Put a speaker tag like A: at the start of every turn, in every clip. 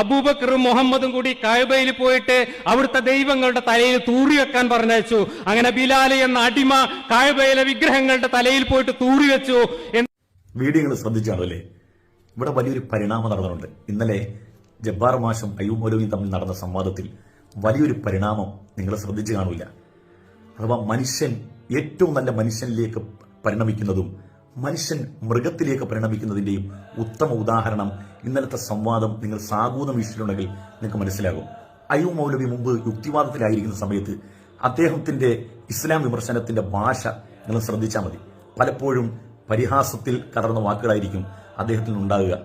A: അബൂബക്കറും മുഹമ്മദും കൂടി കായബയിൽ പോയിട്ട് അവിടുത്തെ ദൈവങ്ങളുടെ തലയിൽ തൂറി വെക്കാൻ പറഞ്ഞു അങ്ങനെ ബിലാൽ എന്ന അടിമ കായബയിലെ വിഗ്രഹങ്ങളുടെ തലയിൽ പോയിട്ട് തൂറി വെച്ചു.
B: വീഡിയോ ശ്രദ്ധിച്ചാണല്ലേ ഇവിടെ വലിയൊരു പരിണാമം നടന്നിട്ടുണ്ട്. ഇന്നലെ ജബ്ബാർ മാഷും അയ്യൂബ് മൗലവിയും തമ്മിൽ നടന്ന സംവാദത്തിൽ വലിയൊരു പരിണാമം നിങ്ങൾ ശ്രദ്ധിച്ചു കാണില്ല അഥവാ മനുഷ്യൻ ഏറ്റവും നല്ല മനുഷ്യനിലേക്ക് പരിണമിക്കുന്നതും മനുഷ്യൻ മൃഗത്തിലേക്ക് പരിണമിക്കുന്നതിന്റെയും ഉത്തമ ഉദാഹരണം ഇന്നലത്തെ സംവാദം നിങ്ങൾ സാഗൂതം വീക്ഷിച്ചിട്ടുണ്ടെങ്കിൽ നിങ്ങൾക്ക് മനസ്സിലാകും. അയ്യൂ മൗലവി മുമ്പ് യുക്തിവാദത്തിലായിരിക്കുന്ന സമയത്ത് അദ്ദേഹത്തിന്റെ ഇസ്ലാം വിമർശനത്തിന്റെ ഭാഷ നിങ്ങൾ ശ്രദ്ധിച്ചാൽ മതി. പലപ്പോഴും പരിഹാസത്തിൽ കലർന്ന വാക്കുകളായിരിക്കും അദ്ദേഹത്തിന് ഉണ്ടാകുക.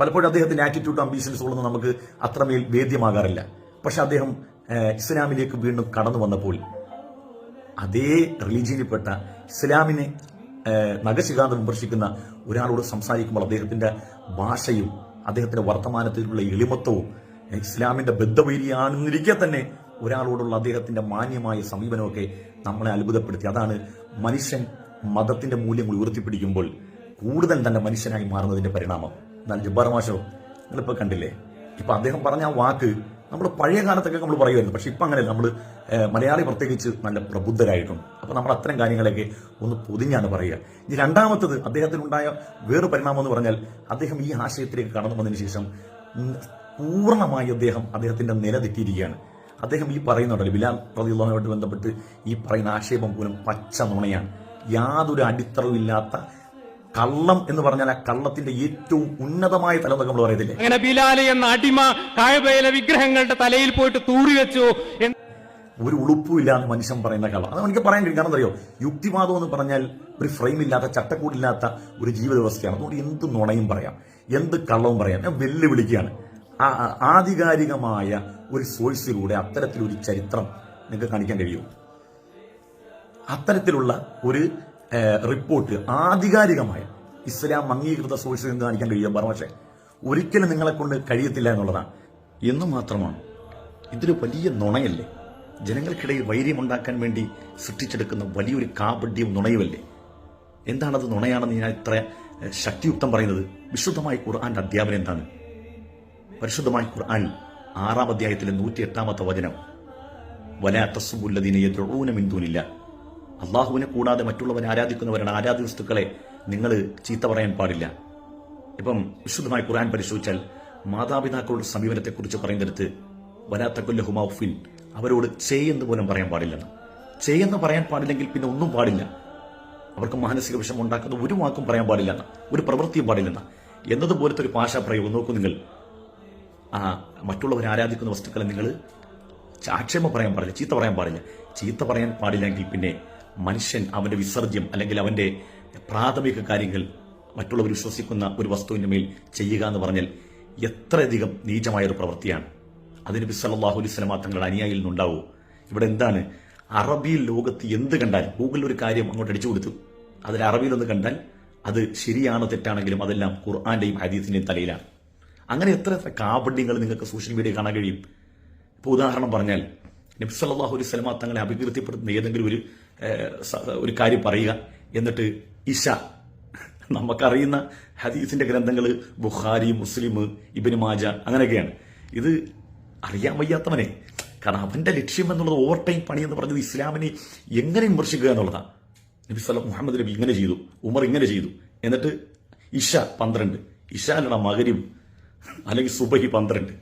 B: പലപ്പോഴും അദ്ദേഹത്തിന്റെ ആറ്റിറ്റ്യൂഡ് അംബീഷൻസുകളൊന്നും നമുക്ക് അത്രമേൽ വേദ്യമാകാറില്ല. പക്ഷെ അദ്ദേഹം ഇസ്ലാമിലേക്ക് വീണ്ടും കടന്നു വന്നപ്പോൾ അതേ റിലീജിയനിൽപ്പെട്ട ഇസ്ലാമിനെ നഖശികാന്തം വിമർശിക്കുന്ന ഒരാളോട് സംസാരിക്കുമ്പോൾ അദ്ദേഹത്തിന്റെ ഭാഷയും അദ്ദേഹത്തിന്റെ വർത്തമാനത്തിലുള്ള എളിമത്വവും ഇസ്ലാമിന്റെ ബദ്ധവൈരിയാണെന്നിരിക്കെ തന്നെ ഒരാളോടുള്ള അദ്ദേഹത്തിന്റെ മാന്യമായ സമീപനമൊക്കെ നമ്മളെ അത്ഭുതപ്പെടുത്തി. അതാണ് മനുഷ്യൻ മതത്തിന്റെ മൂല്യങ്ങൾ ഉയർത്തിപ്പിടിക്കുമ്പോൾ കൂടുതൽ തന്നെ മനുഷ്യനായി മാറുന്നതിന്റെ പരിണാമം. എന്നാൽ ജബ്ബാർ മാഷോ നിങ്ങളിപ്പോ കണ്ടില്ലേ? ഇപ്പൊ അദ്ദേഹം പറഞ്ഞ ആ വാക്ക് നമ്മൾ പഴയ കാലത്തൊക്കെ നമ്മൾ പറയുമായിരുന്നു. പക്ഷെ ഇപ്പം അങ്ങനെയല്ല. നമ്മൾ മലയാളി പ്രത്യേകിച്ച് നല്ല പ്രബുദ്ധരായിട്ടുണ്ട്. അപ്പോൾ നമ്മൾ അത്തരം കാര്യങ്ങളൊക്കെ ഒന്ന് പൊതിഞ്ഞാണ് പറയുക. ഇനി രണ്ടാമത്തത് അദ്ദേഹത്തിനുണ്ടായ വേറൊരു പരിണാമം എന്ന് പറഞ്ഞാൽ അദ്ദേഹം ഈ ആശയത്തിലേക്ക് കടന്നു വന്നതിന് ശേഷം പൂർണമായി അദ്ദേഹം അദ്ദേഹത്തിന്റെ നില തെറ്റിയിരിക്കുകയാണ്. അദ്ദേഹം ഈ പറയുന്നുണ്ടല്ലോ ബിലാൽ പ്രതിയുള്ളതുമായിട്ട് ബന്ധപ്പെട്ട് ഈ പറയുന്ന ആക്ഷേപം പോലും പച്ച നുണയാണ് യാതൊരു അടിത്തറവും ഇല്ലാത്ത കള്ളം എന്ന് പറഞ്ഞാൽ ആ കള്ളത്തിന്റെ ഏറ്റവും ഉന്നതമായ തലം നമ്മൾ പറയത്തില്ലേ?
A: അങ്ങനെ ബിലാലി എന്ന അടിമ കായബയിലെ വിഗ്രഹങ്ങളുടെ തലയിൽ പോയിട്ട് തൂറി വെച്ചു
B: ഒരു ഉളുപ്പും ഇല്ലാന്ന് മനുഷ്യൻ പറയുന്ന കള്ളം. അത് എനിക്ക് പറയാൻ കഴിയും. കാരണം അറിയോ? യുക്തിവാദം എന്ന് പറഞ്ഞാൽ ഒരു ഫ്രെയിം ഇല്ലാത്ത ചട്ടക്കൂടില്ലാത്ത ഒരു ജീവിത വ്യവസ്ഥയാണ് അതുകൊണ്ട് എന്ത് നുണയും പറയാം. എന്ത് കള്ളവും പറയാം. ഞാൻ വെല്ലുവിളിക്കുകയാണ്. ആധികാരികമായ ഒരു സോഴ്സിലൂടെ അത്തരത്തിലൊരു ചരിത്രം നിങ്ങൾക്ക് കാണിക്കാൻ കഴിയുമോ? അത്തരത്തിലുള്ള ഒരു റിപ്പോർട്ട് ആധികാരികമായ ഇസ്ലാം അംഗീകൃത സോഴ്സിൽ നിന്ന് കാണിക്കാൻ കഴിയും പക്ഷേ ഒരിക്കലും നിങ്ങളെ കൊണ്ട് കഴിയത്തില്ല എന്നുള്ളതാണ്. എന്ന് മാത്രമാണ്. ഇതൊരു വലിയ നുണയല്ലേ? ജനങ്ങൾക്കിടയിൽ വൈര്യമുണ്ടാക്കാൻ വേണ്ടി സൃഷ്ടിച്ചെടുക്കുന്ന വലിയൊരു കാപഡ്യവും നുണയുമല്ലേ? എന്താണത് നുണയാണെന്ന് ഞാൻ ഇത്ര ശക്തിയുക്തം പറയുന്നത്? വിശുദ്ധമായ ഖുർആന്റെ അധ്യാപനം എന്താണ്? പരിശുദ്ധമായ ഖുർആൻ ആറാം അധ്യായത്തിലെ നൂറ്റി എട്ടാമത്തെ വചനം വലാത്തസുബുല്ലദീന യദ്ഊന മിൻ ദൂനില്ല അള്ളാഹുവിനെ കൂടാതെ മറ്റുള്ളവരെ ആരാധിക്കുന്നവരാണ് ആരാധ്യ വസ്തുക്കളെ നിങ്ങൾ ചീത്ത പറയാൻ പാടില്ല. ഇപ്പം വിശുദ്ധമായ ഖുർആൻ പരിശോധിച്ചാൽ മാതാപിതാക്കളുടെ സമീപനത്തെക്കുറിച്ച് പറയുന്നിടത്ത് വലാത്തക്കൊല്ലഹുമൗഫിൻ അവരോട് ചെയ്യുന്ന പോലും പറയാൻ പാടില്ലെന്ന് ചെയ്യുന്ന പറയാൻ പാടില്ലെങ്കിൽ പിന്നെ ഒന്നും പാടില്ല. അവർക്ക് മാനസിക വിഷമം ഉണ്ടാക്കുന്ന ഒരു വാക്കും പറയാൻ പാടില്ലെന്ന് ഒരു പ്രവൃത്തിയും പാടില്ലെന്ന് എന്നതുപോലത്തെ ഒരു ഭാഷാപ്രയോഗം നോക്കൂ നിങ്ങൾ. ആ മറ്റുള്ളവരെ ആരാധിക്കുന്ന വസ്തുക്കളെ നിങ്ങൾ ആക്ഷേപം പറയാൻ പാടില്ല ചീത്ത പറയാൻ പാടില്ല. ചീത്ത പറയാൻ പാടില്ലെങ്കിൽ പിന്നെ മനുഷ്യൻ അവന്റെ വിസർജ്യം അല്ലെങ്കിൽ അവന്റെ പ്രാഥമിക കാര്യങ്ങൾ മറ്റുള്ളവർ വിശ്വസിക്കുന്ന ഒരു വസ്തുവിന്റെ മേൽ ചെയ്യുക എന്ന് പറഞ്ഞാൽ എത്രയധികം നീചമായ ഒരു പ്രവൃത്തിയാണ്. അതിന് ബിസ്സലാഹു അലൈസ്ലാം തങ്ങളുടെ അനുയായിൽ നിന്നുണ്ടാവൂ. ഇവിടെ എന്താണ്? അറബി ലോകത്ത് എന്ത് കണ്ടാൽ ഗൂഗിളിൽ ഒരു കാര്യം അങ്ങോട്ട് അടിച്ചു കൊടുത്തു. അതിൽ അറബിയിലൊന്ന് കണ്ടാൽ അത് ശരിയാണോ തെറ്റാണെങ്കിലും അതെല്ലാം ഖുർആാന്റെയും ഹദീസിന്റെയും തലയിലാണ്. അങ്ങനെ എത്ര എത്ര കാപഡ്യങ്ങൾ നിങ്ങൾക്ക് സോഷ്യൽ മീഡിയ കാണാൻ കഴിയും? ഇപ്പോൾ ഉദാഹരണം പറഞ്ഞാൽ നബ്സല്ലാഹു അലൈഹി സ്വലമ തങ്ങളെ അപകീർത്തിപ്പെടുത്തുന്ന ഏതെങ്കിലും ഒരു ഒരു കാര്യം പറയുക. എന്നിട്ട് ഇഷ നമുക്കറിയുന്ന ഹദീസിന്റെ ഗ്രന്ഥങ്ങൾ ബുഖാരി മുസ്ലിം ഇബിന് മാജ അങ്ങനെയൊക്കെയാണ്. ഇത് അറിയാൻ വയ്യാത്തവനെ. കാരണം അവന്റെ ലക്ഷ്യം എന്നുള്ളത് ഓവർ ടൈം പണി എന്ന് പറഞ്ഞത് ഇസ്ലാമിനെ എങ്ങനെ വിമർശിക്കുക എന്നുള്ളതാണ് നബി സല്ലല്ലാഹു മുഹമ്മദ് നബി ഇങ്ങനെ ചെയ്തു ഉമർ ഇങ്ങനെ ചെയ്തു. എന്നിട്ട് ഇഷ പന്ത്രണ്ട് ഇഷ അല്ലട മകരിയും അല്ലെങ്കിൽ സുബഹി പന്ത്രണ്ട്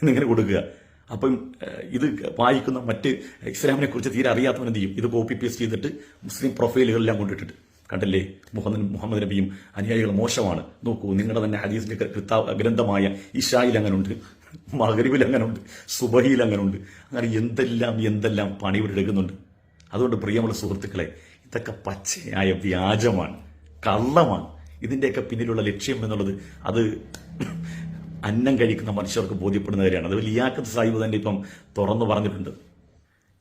B: എന്നിങ്ങനെ കൊടുക്കുക. അപ്പം ഇത് വായിക്കുന്ന മറ്റ് ഇസ്ലാമിനെ കുറിച്ച് തീരെ അറിയാത്തവൻ എന്ത് ചെയ്യും? ഇത് കോപ്പി പേസ്റ്റ് ചെയ്തിട്ട് മുസ്ലിം പ്രൊഫൈലുകളെല്ലാം കൊണ്ടിട്ടിട്ട്. കണ്ടല്ലേ? മുഹമ്മദ് മുഹമ്മദ് നബിയും അനുയായികൾ മോശമാണ്. നോക്കൂ നിങ്ങളുടെ തന്നെ ഹദീസിന്റെ കൃത്ത- ഗ്രന്ഥമായ ഇഷായിൽ അങ്ങനുണ്ട് അങ്ങനെ അങ്ങനുണ്ട് സുബഹിയിൽ അങ്ങനുണ്ട്. അങ്ങനെ എന്തെല്ലാം എന്തെല്ലാം പണി ഇവിടെ എടുക്കുന്നുണ്ട്. അതുകൊണ്ട് പ്രിയമുള്ള സുഹൃത്തുക്കളെ ഇതൊക്കെ പച്ചയായ വ്യാജമാണ് കള്ളമാണ്. ഇതിന്റെയൊക്കെ പിന്നിലുള്ള ലക്ഷ്യം എന്നുള്ളത് അത് അന്നം കഴിക്കുന്ന മനുഷ്യർക്ക് ബോധ്യപ്പെടുന്ന കാര്യമാണ്. അത് ലിയാക്കത്ത് സാഹിബ് തന്നെ ഇപ്പം തുറന്നു പറഞ്ഞിട്ടുണ്ട്.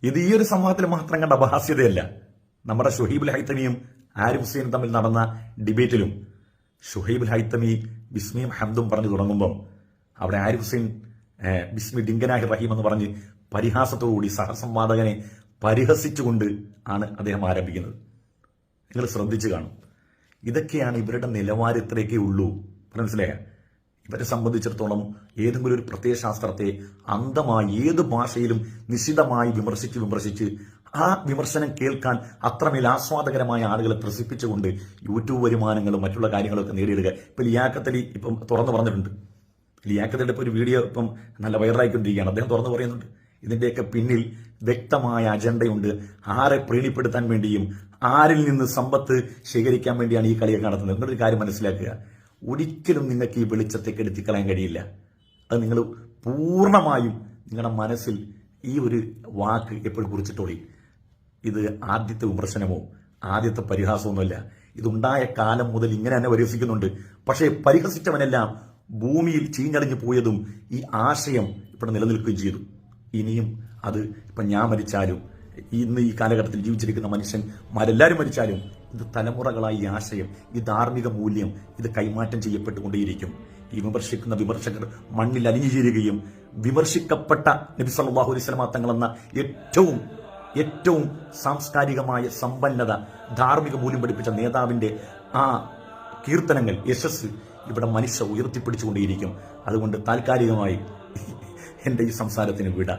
B: ഇത് ഈ ഒരു സംഭവത്തിൽ മാത്രം കണ്ട അപഹാസ്യതയല്ല. നമ്മുടെ ഷുഹൈബുൽ ഹൈത്തമിയും ആരിഫ് ഹുസൈനും തമ്മിൽ നടന്ന ഡിബേറ്റിലും ഷുഹൈബുൽ ഹൈത്തമി ബിസ്മിയും ഹംദും പറഞ്ഞു തുടങ്ങുമ്പം അവിടെ ആരിഫ് ഹുസൈൻ ബിസ്മി ഡിങ്കനാഹി റഹീം എന്ന് പറഞ്ഞ് പരിഹാസത്തോടുകൂടി സഹസംവാദകനെ പരിഹസിച്ചുകൊണ്ട് ആണ് അദ്ദേഹം ആരംഭിക്കുന്നത്. നിങ്ങൾ ശ്രദ്ധിച്ചു കാണും. ഇതൊക്കെയാണ് ഇവരുടെ നിലവാരത്തിലേക്കേ ഉള്ളൂ. മനസ്സിലായ? ഇവരെ സംബന്ധിച്ചിടത്തോളം ഏതെങ്കിലും ഒരു പ്രത്യയശാസ്ത്രത്തെ അന്ധമായി ഏത് ഭാഷയിലും നിശിതമായി വിമർശിച്ച് വിമർശിച്ച് ആ വിമർശനം കേൾക്കാൻ അത്രമേൽ ആസ്വാദകരമായ ആളുകളെ ത്രസിപ്പിച്ചുകൊണ്ട് യൂട്യൂബ് വരുമാനങ്ങളും മറ്റുള്ള കാര്യങ്ങളൊക്കെ നേടിയിടുക ഇപ്പൊ ലിയാക്കത്തലി ഇപ്പം തുറന്നു പറഞ്ഞിട്ടുണ്ട്. ലിയാക്കത്തലിയുടെ ഇപ്പൊ ഒരു വീഡിയോ ഇപ്പം നല്ല വൈറലായിക്കൊണ്ടിരിക്കുകയാണ്. അദ്ദേഹം തുറന്നു പറയുന്നുണ്ട്. ഇതിന്റെയൊക്കെ പിന്നിൽ വ്യക്തമായ അജണ്ടയുണ്ട്. ആരെ പ്രീണിപ്പെടുത്താൻ വേണ്ടിയും ആരിൽ നിന്ന് സമ്പത്ത് ശേഖരിക്കാൻ വേണ്ടിയാണ് ഈ കളിയൊക്കെ നടത്തുന്നത്. നിങ്ങളൊരു കാര്യം മനസ്സിലാക്കുക. ഒരിക്കലും നിങ്ങൾക്ക് ഈ വെളിച്ചത്തെ കെടുത്തിക്കളയാൻ കഴിയില്ല. അത് നിങ്ങൾ പൂർണമായും നിങ്ങളുടെ മനസ്സിൽ ഈ ഒരു വാക്ക് എപ്പോഴും കുറിച്ചിട്ടോളി. ഇത് ആദ്യത്തെ വിമർശനമോ ആദ്യത്തെ പരിഹാസമൊന്നുമല്ല. ഇതുണ്ടായ കാലം മുതൽ ഇങ്ങനെ തന്നെ പരിഹസിക്കുന്നുണ്ട്. പക്ഷേ പരിഹസിച്ചവനെല്ലാം ഭൂമിയിൽ ചീഞ്ഞടിഞ്ഞു പോയതും ഈ ആശയം ഇവിടെ നിലനിൽക്കുകയും ചെയ്തു. ഇനിയും അത് ഇപ്പം ഞാൻ മരിച്ചാലും ഇന്ന് ഈ കാലഘട്ടത്തിൽ ജീവിച്ചിരിക്കുന്ന മനുഷ്യന്മാരെല്ലാവരും മരിച്ചാലും ഇത് തലമുറകളായി ഈ ആശയം ഈ ധാർമ്മിക മൂല്യം ഇത് കൈമാറ്റം ചെയ്യപ്പെട്ടുകൊണ്ടേയിരിക്കും. ഈ വിമർശിക്കുന്ന വിമർശകർ മണ്ണിൽ അലിഞ്ഞു ചേരുകയും വിമർശിക്കപ്പെട്ട നബി സല്ലല്ലാഹു അലൈഹി തങ്ങൾ എന്ന ഏറ്റവും ഏറ്റവും സാംസ്കാരികമായ സമ്പന്നത ധാർമ്മിക മൂല്യം പഠിപ്പിച്ച നേതാവിന്റെ ആ കീർത്തനങ്ങൾ യശസ് ഇവിടെ മനുഷ്യ ഉയർത്തിപ്പിടിച്ചുകൊണ്ടേയിരിക്കും. അതുകൊണ്ട് താൽക്കാലികമായി എന്റെ ഈ സംസാരത്തിന് വിട.